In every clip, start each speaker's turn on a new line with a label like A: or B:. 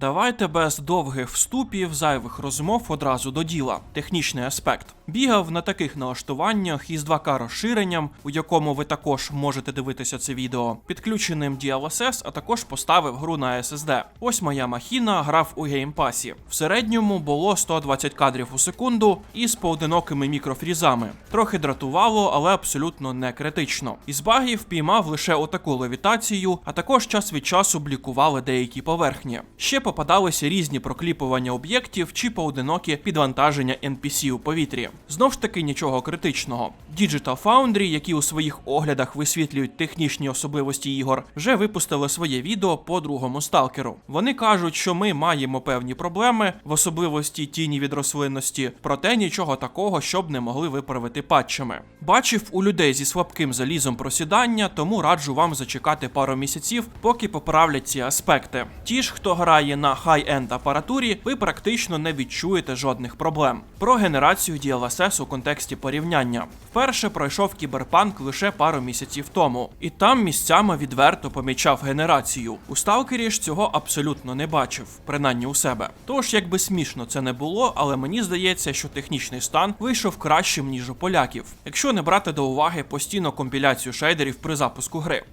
A: Давайте без довгих вступів, зайвих розмов одразу до діла. Технічний аспект. Бігав на таких налаштуваннях із 2К розширенням, у якому ви також можете дивитися це відео, підключеним DLSS, а також поставив гру на SSD. Ось моя махіна грав у геймпасі. В середньому було 120 кадрів у секунду із поодинокими мікрофрізами. Трохи дратувало, але абсолютно не критично. Із багів піймав лише отаку левітацію, а також час від часу блікували деякі поверхні. Ще попадалися різні прокліпування об'єктів чи поодинокі підвантаження NPC у повітрі. Знов ж таки нічого критичного. Digital Foundry, які у своїх оглядах висвітлюють технічні особливості ігор, вже випустили своє відео по другому сталкеру. Вони кажуть, що ми маємо певні проблеми, в особливості тіні від рослинності, проте нічого такого, щоб не могли виправити патчами. Бачив у людей зі слабким залізом просідання, тому раджу вам зачекати пару місяців, поки поправлять ці аспекти. Ті ж, хто грає на хай-енд апаратурі, ви практично не відчуєте жодних проблем. Про генерацію DLSS у контексті порівняння. Вперше пройшов кіберпанк лише пару місяців тому, і там місцями відверто помічав генерацію. У сталкері ж цього абсолютно не бачив, принаймні у себе. Тож, якби смішно це не було, але мені здається, що технічний стан вийшов кращим ніж у поляків, якщо не брати до уваги постійно компіляцію шейдерів при запуску гри.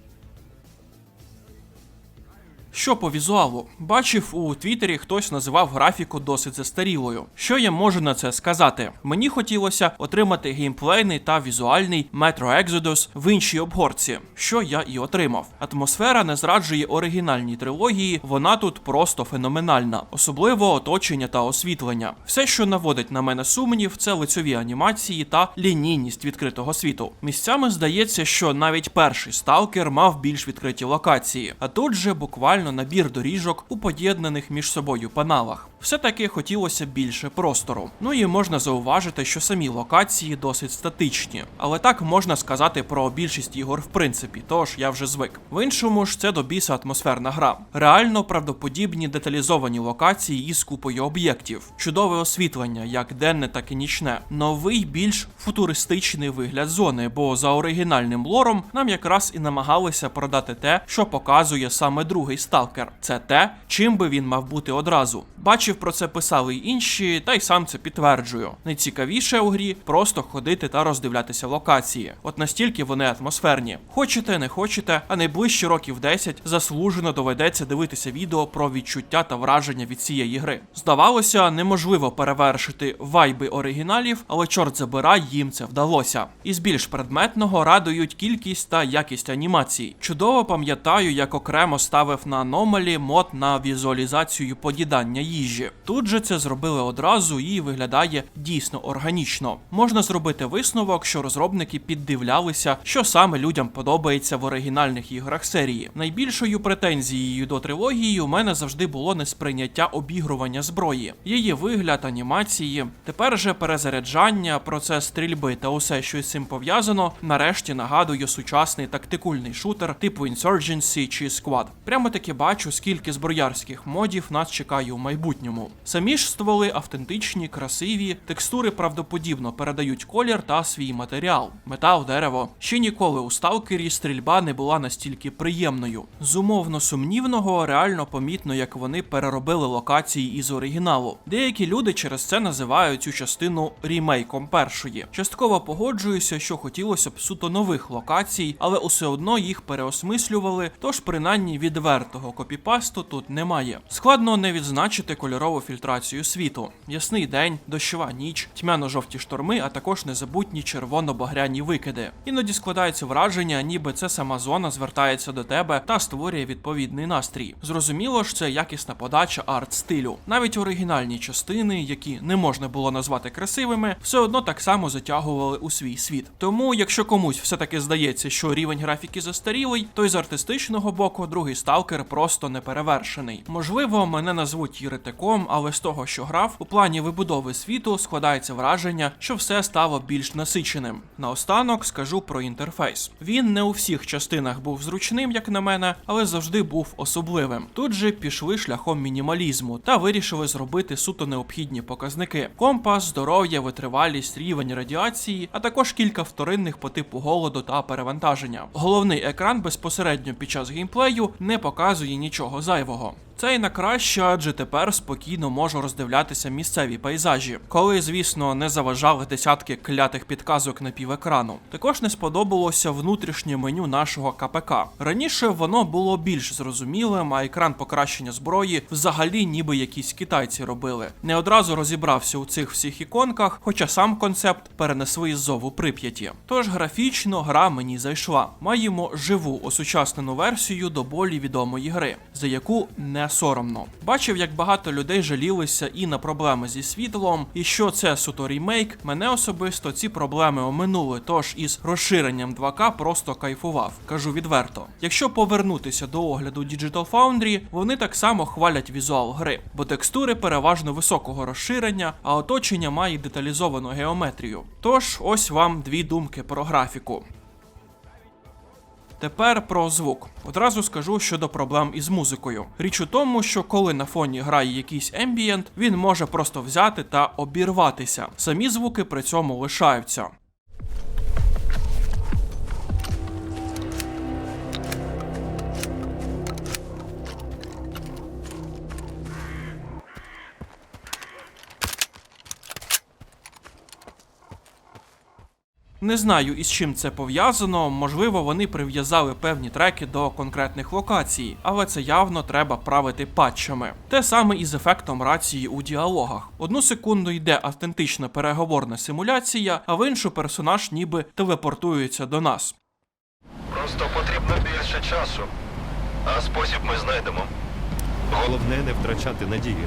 A: Що по візуалу? Бачив у Твіттері хтось називав графіку досить застарілою. Що я можу на це сказати? Мені хотілося отримати геймплейний та візуальний Metro Exodus в іншій обгорці, що я і отримав. Атмосфера не зраджує оригінальній трилогії, вона тут просто феноменальна, особливо оточення та освітлення. Все, що наводить на мене сумнів, це лицьові анімації та лінійність відкритого світу. Місцями здається, що навіть перший сталкер мав більш відкриті локації, а тут же буквально набір доріжок у поєднаних між собою паналах. Все-таки хотілося більше простору. Ну і можна зауважити, що самі локації досить статичні, але так можна сказати про більшість ігор в принципі, тож я вже звик. В іншому ж це до біса атмосферна гра. Реально правдоподібні деталізовані локації із купою об'єктів, чудове освітлення, як денне, так і нічне. Новий більш футуристичний вигляд зони, бо за оригінальним лором нам якраз і намагалися продати те, що показує саме другий сталкер. Це те, чим би він мав бути одразу. Бачив про це писали й інші, та й сам це підтверджую. Найцікавіше у грі просто ходити та роздивлятися локації. От настільки вони атмосферні. Хочете, не хочете, а найближчі років 10 заслужено доведеться дивитися відео про відчуття та враження від цієї гри. Здавалося, неможливо перевершити вайби оригіналів, але чорт забирай, їм це вдалося. Із більш предметного радують кількість та якість анімацій. Чудово пам'ятаю, як окремо ставив на Anomaly мод на візуалізацію подідання їжі. Тут же це зробили одразу і виглядає дійсно органічно. Можна зробити висновок, що розробники піддивлялися, що саме людям подобається в оригінальних іграх серії. Найбільшою претензією до трилогії у мене завжди було несприйняття обігрування зброї, її вигляд, анімації. Тепер же перезаряджання, процес стрільби та усе, що з цим пов'язано, нарешті нагадує сучасний тактикульний шутер типу Insurgency чи Squad. Прямо таки бачу, скільки зброярських модів нас чекає у майбутньому. Самі ж стволи автентичні, красиві, текстури правдоподібно передають колір та свій матеріал. Метал, дерево. Ще ніколи у сталкері стрільба не була настільки приємною. З умовно сумнівного реально помітно, як вони переробили локації із оригіналу. Деякі люди через це називають цю частину рімейком першої. Частково погоджуюся, що хотілося б суто нових локацій, але усе одно їх переосмислювали, тож принаймні відвертого копіпасту тут немає. Складно не відзначити кольорову фільтрацію світу. Ясний день, дощова ніч, тьмяно-жовті шторми, а також незабутні червоно-багряні викиди. Іноді складається враження, ніби це сама зона звертається до тебе та створює відповідний настрій. Зрозуміло ж, це якісна подача арт-стилю. Навіть оригінальні частини, які не можна було назвати красивими, все одно так само затягували у свій світ. Тому, якщо комусь все-таки здається, що рівень графіки застарілий, то й з артистичного боку другий сталкер просто не перевершений. Можливо, мене назвуть єретиком, але з того, що грав, у плані вибудови світу складається враження, що все стало більш насиченим. Наостанок скажу про інтерфейс. Він не у всіх частинах був зручним, як на мене, але завжди був особливим. Тут же пішли шляхом мінімалізму та вирішили зробити суто необхідні показники: компас, здоров'я, витривалість, рівень радіації, а також кілька вторинних по типу голоду та перевантаження. Головний екран безпосередньо під час геймплею не показує нічого зайвого. Це і на краще, адже тепер спокійно можу роздивлятися місцеві пейзажі, коли, звісно, не заважали десятки клятих підказок на півекрану. Також не сподобалося внутрішнє меню нашого КПК. Раніше воно було більш зрозумілим, а екран покращення зброї взагалі ніби якісь китайці робили. Не одразу розібрався у цих всіх іконках, хоча сам концепт перенесли із зову Прип'яті. Тож графічно гра мені зайшла. Маємо живу осучаснену версію до болі відомої гри, за яку не соромно. Бачив, як багато людей жалілися і на проблеми зі світлом, і що це суто рімейк. Мене особисто ці проблеми оминули, тож із розширенням 2К просто кайфував. Кажу відверто. Якщо повернутися до огляду Digital Foundry, вони так само хвалять візуал гри, бо текстури переважно високого розширення, а оточення має деталізовану геометрію. Тож ось вам дві думки про графіку. Тепер про звук. Одразу скажу щодо проблем із музикою. Річ у тому, що коли на фоні грає якийсь ембієнт, він може просто взяти та обірватися. Самі звуки при цьому лишаються. Не знаю, із чим це пов'язано. Можливо, вони прив'язали певні треки до конкретних локацій, але це явно треба правити патчами. Те саме і з ефектом рації у діалогах. Одну секунду йде автентична переговорна симуляція, а в іншу персонаж ніби телепортується до нас.
B: Просто потрібно більше часу. А спосіб ми знайдемо.
C: Головне не втрачати надії.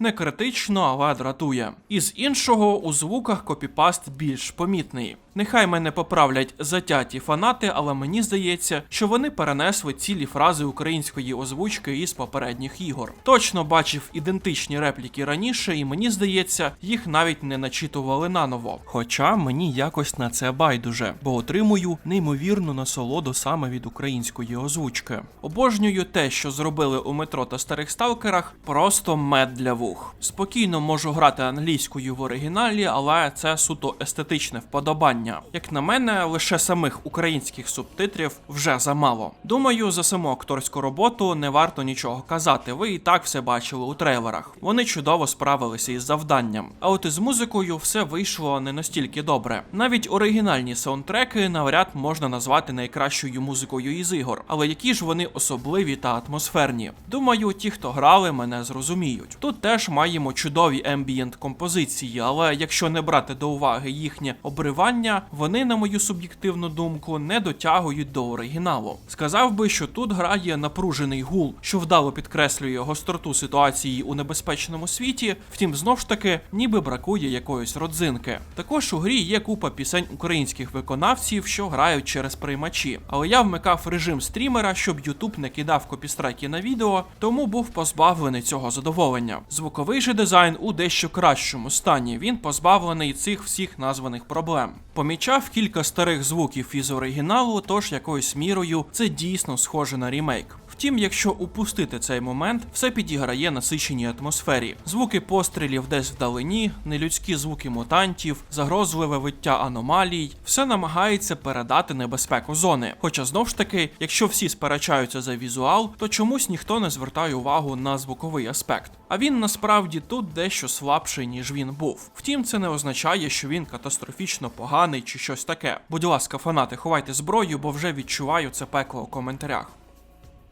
A: Не критично, але дратує. Із іншого у звуках копіпаст більш помітний. Нехай мене поправлять затяті фанати, але мені здається, що вони перенесли цілі фрази української озвучки із попередніх ігор. Точно бачив ідентичні репліки раніше, і мені здається, їх навіть не начитували наново. Хоча мені якось на це байдуже, бо отримую неймовірну насолоду саме від української озвучки. Обожнюю те, що зробили у метро та старих сталкерах, просто мед для вух. Спокійно можу грати англійською в оригіналі, але це суто естетичне вподобання. Як на мене, лише самих українських субтитрів вже замало. Думаю, за саму акторську роботу не варто нічого казати. Ви і так все бачили у трейлерах. Вони чудово справилися із завданням. А от із музикою все вийшло не настільки добре. Навіть оригінальні саундтреки навряд можна назвати найкращою музикою із ігор, але які ж вони особливі та атмосферні. Думаю, ті, хто грали, мене зрозуміють. Тут теж маємо чудові ембієнт композиції, але якщо не брати до уваги їхнє обривання, вони, на мою суб'єктивну думку, не дотягують до оригіналу. Сказав би, що тут грає напружений гул, що вдало підкреслює гостроту ситуації у небезпечному світі. Втім, знов ж таки, ніби бракує якоїсь родзинки. Також у грі є купа пісень українських виконавців, що грають через приймачі. Але я вмикав режим стрімера, щоб YouTube не кидав копістрайки на відео, тому був позбавлений цього задоволення. Звуковий же дизайн у дещо кращому стані. Він позбавлений цих всіх названих проблем. Помічав кілька старих звуків із оригіналу, тож якоюсь мірою це дійсно схоже на рімейк. Втім, якщо упустити цей момент, все підіграє насиченій атмосфері. Звуки пострілів десь вдалині, нелюдські звуки мутантів, загрозливе виття аномалій, все намагається передати небезпеку зони. Хоча знов ж таки, якщо всі сперечаються за візуал, то чомусь ніхто не звертає увагу на звуковий аспект. А він насправді тут дещо слабший, ніж він був. Втім, це не означає, що він катастрофічно поганий чи щось таке. Будь ласка, фанати, ховайте зброю, бо вже відчуваю це пекло у коментарях.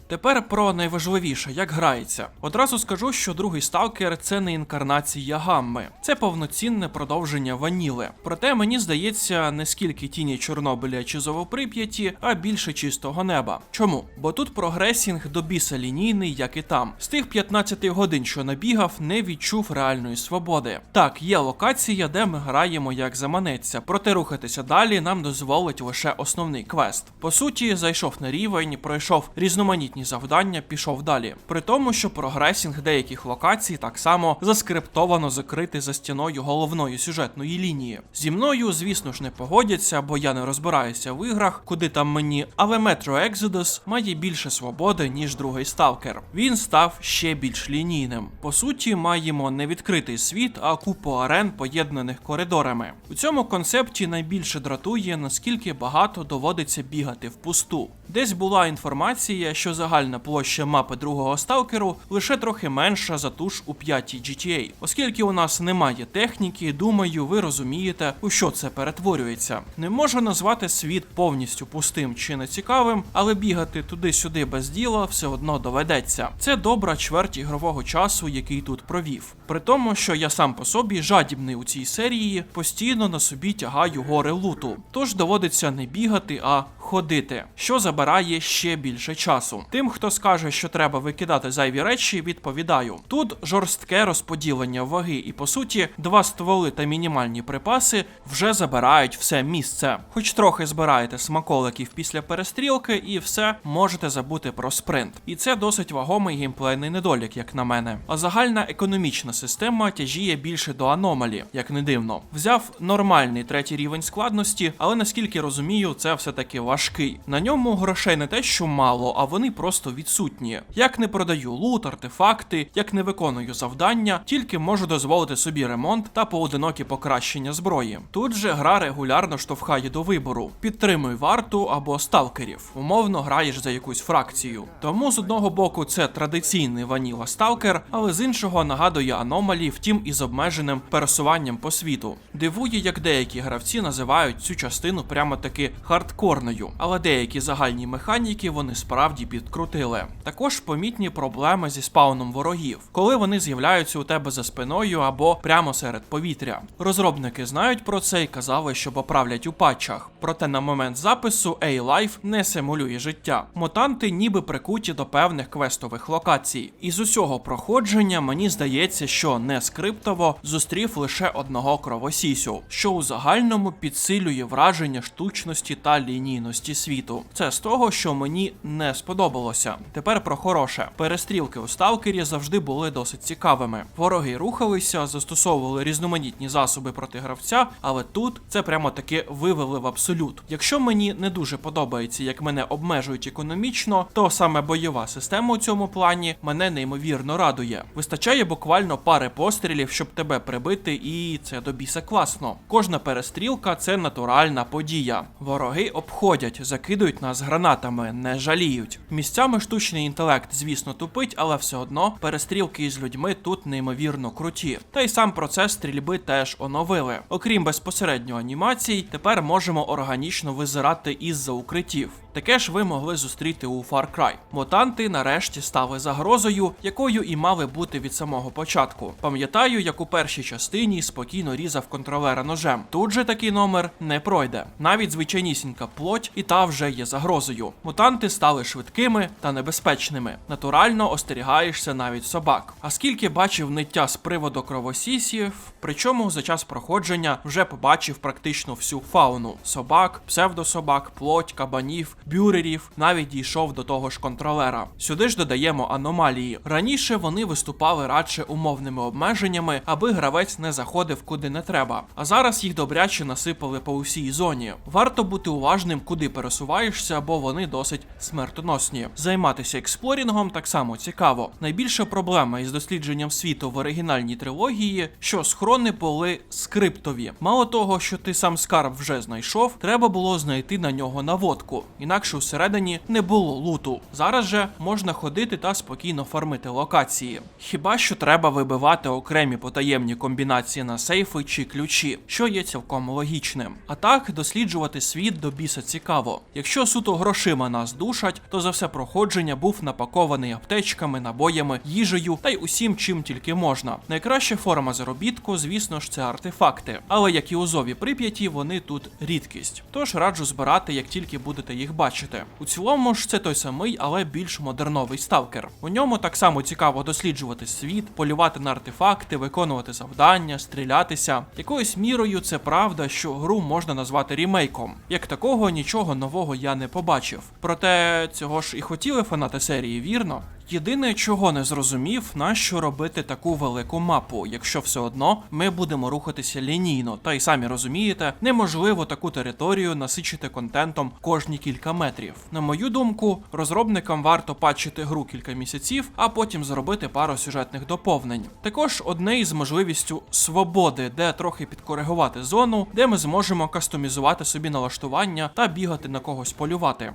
A: Тепер про найважливіше, як грається. Одразу скажу, що другий сталкер це не інкарнація гамми, це повноцінне продовження ваніли. Проте мені здається, не скільки тіні Чорнобиля чи Зовоприп'яті, а більше чистого неба. Чому? Бо тут прогресінг до біса лінійний, як і там. З тих 15 годин, що набігав, не відчув реальної свободи. Так, є локація, де ми граємо як заманеться, проте рухатися далі нам дозволить лише основний квест. По суті, зайшов на рівень, пройшов різноманітні завдання, пішов далі. При тому, що прогресінг деяких локацій так само заскриптовано закритий за стіною головної сюжетної лінії. Зі мною, звісно ж, не погодяться, бо я не розбираюся в іграх, куди там мені, але Metro Exodus має більше свободи, ніж другий сталкер. Він став ще більш лінійним. По суті, маємо не відкритий світ, а купу арен, поєднаних коридорами. У цьому концепті найбільше дратує, наскільки багато доводиться бігати впусту. Десь була інформація, що загальна площа мапи другого сталкеру лише трохи менша за ту ж у п'ятій GTA. Оскільки у нас немає техніки, думаю, ви розумієте, у що це перетворюється. Не можу назвати світ повністю пустим чи нецікавим, але бігати туди-сюди без діла все одно доведеться. Це добра чверть ігрового часу, який тут провів. При тому, що я сам по собі жадібний у цій серії, постійно на собі тягаю гори луту. Тож доводиться не бігати, а ходити, що забирає ще більше часу. Тим, хто скаже, що треба викидати зайві речі, відповідаю. Тут жорстке розподілення ваги, і по суті, два стволи та мінімальні припаси вже забирають все місце. Хоч трохи збираєте смаколиків після перестрілки, і все можете забути про спринт. І це досить вагомий геймплейний недолік, як на мене. А загальна економічна система тяжіє більше до аномалі, як не дивно. Взяв нормальний третій рівень складності, але наскільки розумію, це все таки важкий. На ньому грошей не те, що мало, а вони просто відсутні. Як не продаю лут, артефакти, як не виконую завдання, тільки можу дозволити собі ремонт та поодинокі покращення зброї. Тут же гра регулярно штовхає до вибору: підтримуй варту або сталкерів. Умовно граєш за якусь фракцію. Тому з одного боку це традиційний ваніла сталкер, але з іншого нагадує аномалі, втім із обмеженим пересуванням по світу. Дивує, як деякі гравці називають цю частину прямо таки хардкорною, але деякі загальні механіки вони справді підкрутили. Також помітні проблеми зі спауном ворогів, коли вони з'являються у тебе за спиною або прямо серед повітря. Розробники знають про це і казали, що поправлять у патчах. Проте на момент запису A-Life не симулює життя. Мутанти ніби прикуті до певних квестових локацій. Із усього проходження мені здається, що не скриптово зустрів лише одного кровосісю, що у загальному підсилює враження штучності та лінійності світу. Це з того, що мені не сподобалося. Тепер про хороше. Перестрілки у сталкері завжди були досить цікавими. Вороги рухалися, застосовували різноманітні засоби проти гравця, але тут це прямо таки вивели в абсолют. Якщо мені не дуже подобається, як мене обмежують економічно, то саме бойова система у цьому плані мене неймовірно радує. Вистачає буквально пари пострілів, щоб тебе прибити, і це до біса класно. Кожна перестрілка це натуральна подія. Вороги обходять, закидують нас гранатами, не жаліють. Місцями штучний інтелект, звісно, тупить, але все одно перестрілки із людьми тут неймовірно круті. Та й сам процес стрільби теж оновили. Окрім безпосередньо анімацій, тепер можемо органічно визирати із-за укриттів. Таке ж ви могли зустріти у Far Cry. Мутанти нарешті стали загрозою, якою і мали бути від самого початку. Пам'ятаю, як у першій частині спокійно різав контролера ножем. Тут же такий номер не пройде. Навіть звичайнісінька плоть і та вже є загрозою. Мутанти стали швидкими та небезпечними. Натурально остерігаєшся навіть собак. А скільки бачив ниття з приводу кровосісів, причому за час проходження вже побачив практично всю фауну: собак, псевдособак, плоть, кабанів, бюрерів, навіть дійшов до того ж контролера. Сюди ж додаємо аномалії. Раніше вони виступали радше умовними обмеженнями, аби гравець не заходив куди не треба. А зараз їх добряче насипали по усій зоні. Варто бути уважним, куди пересуваєшся, бо вони досить смертоносні. Займатися експлорінгом так само цікаво. Найбільша проблема із дослідженням світу в оригінальній трилогії, що схрони були скриптові. Мало того, що ти сам скарб вже знайшов, треба було знайти на нього наводку. Інакше всередині не було луту. Зараз же можна ходити та спокійно фармити локації. Хіба що треба вибивати окремі потаємні комбінації на сейфи чи ключі, що є цілком логічним. А так досліджувати світ до біса цікаво. Якщо суто грошима нас душать, то за все проходження був напакований аптечками, набоями, їжею та й усім, чим тільки можна. Найкраща форма заробітку, звісно ж, це артефакти. Але як і у зові прип'яті, вони тут рідкість. Тож раджу збирати, як тільки будете їх бачити. У цілому ж це той самий, але більш модерновий сталкер. У ньому так само цікаво досліджувати світ, полювати на артефакти, виконувати завдання, стрілятися. Якоюсь мірою це правда, що гру можна назвати рімейком. Як такого нічого нового я не побачив. Проте цього ж і хотіли фанати серії, вірно. Єдине, чого не зрозумів, нащо робити таку велику мапу, якщо все одно ми будемо рухатися лінійно, та й самі розумієте, неможливо таку територію насичити контентом кожні кілька метрів. На мою думку, розробникам варто патчити гру кілька місяців, а потім зробити пару сюжетних доповнень. Також одне із можливістю свободи, де трохи підкоригувати зону, де ми зможемо кастомізувати собі налаштування та бігати на когось полювати.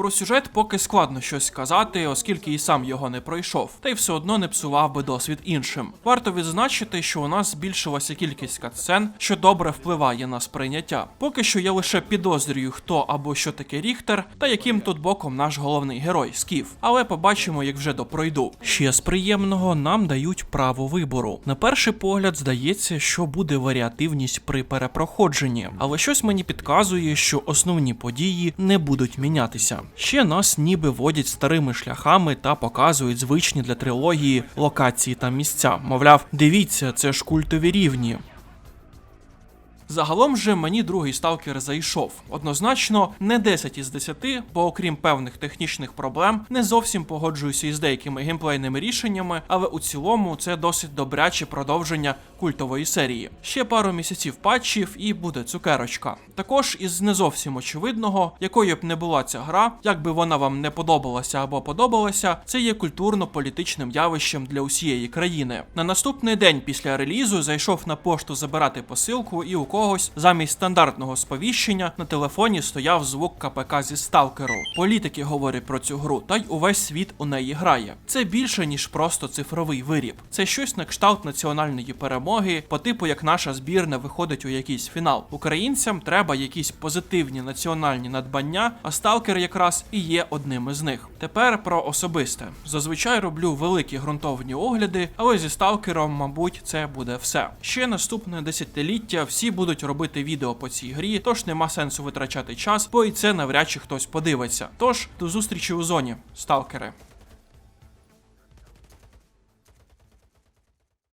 A: Про сюжет поки складно щось сказати, оскільки і сам його не пройшов, та й все одно не псував би досвід іншим. Варто відзначити, що у нас збільшилася кількість катсцен, що добре впливає на сприйняття. Поки що я лише підозрюю, хто або що таке Ріхтер, та яким тут боком наш головний герой Скіф. Але побачимо, як вже допройду. Ще з приємного нам дають право вибору. На перший погляд здається, що буде варіативність при перепроходженні, але щось мені підказує, що основні події не будуть мінятися. Ще нас ніби водять старими шляхами та показують звичні для трилогії локації та місця. Мовляв, дивіться, це ж культові рівні. Загалом же мені другий сталкер зайшов. Однозначно, не 10 із 10, бо окрім певних технічних проблем, не зовсім погоджуюся із деякими геймплейними рішеннями, але у цілому це досить добряче продовження культової серії. Ще пару місяців патчів і буде цукерочка. Також із не зовсім очевидного, якою б не була ця гра, як би вона вам не подобалася або подобалася, це є культурно-політичним явищем для усієї країни. На наступний день після релізу зайшов на пошту забирати посилку, і у когось замість стандартного сповіщення на телефоні стояв звук КПК зі сталкеру. Політики говорять про цю гру, та й увесь світ у неї грає. Це більше ніж просто цифровий виріб. Це щось на кшталт національної перемоги, по типу як наша збірна виходить у якийсь фінал. Українцям треба якісь позитивні національні надбання, а сталкер якраз і є одним із них. Тепер про особисте. Зазвичай роблю великі ґрунтовні огляди, але зі сталкером, мабуть, це буде все. Ще наступне десятиліття всі будуть робити відео по цій грі, тож нема сенсу витрачати час, бо і це навряд чи хтось подивиться. Тож до зустрічі у зоні, сталкери.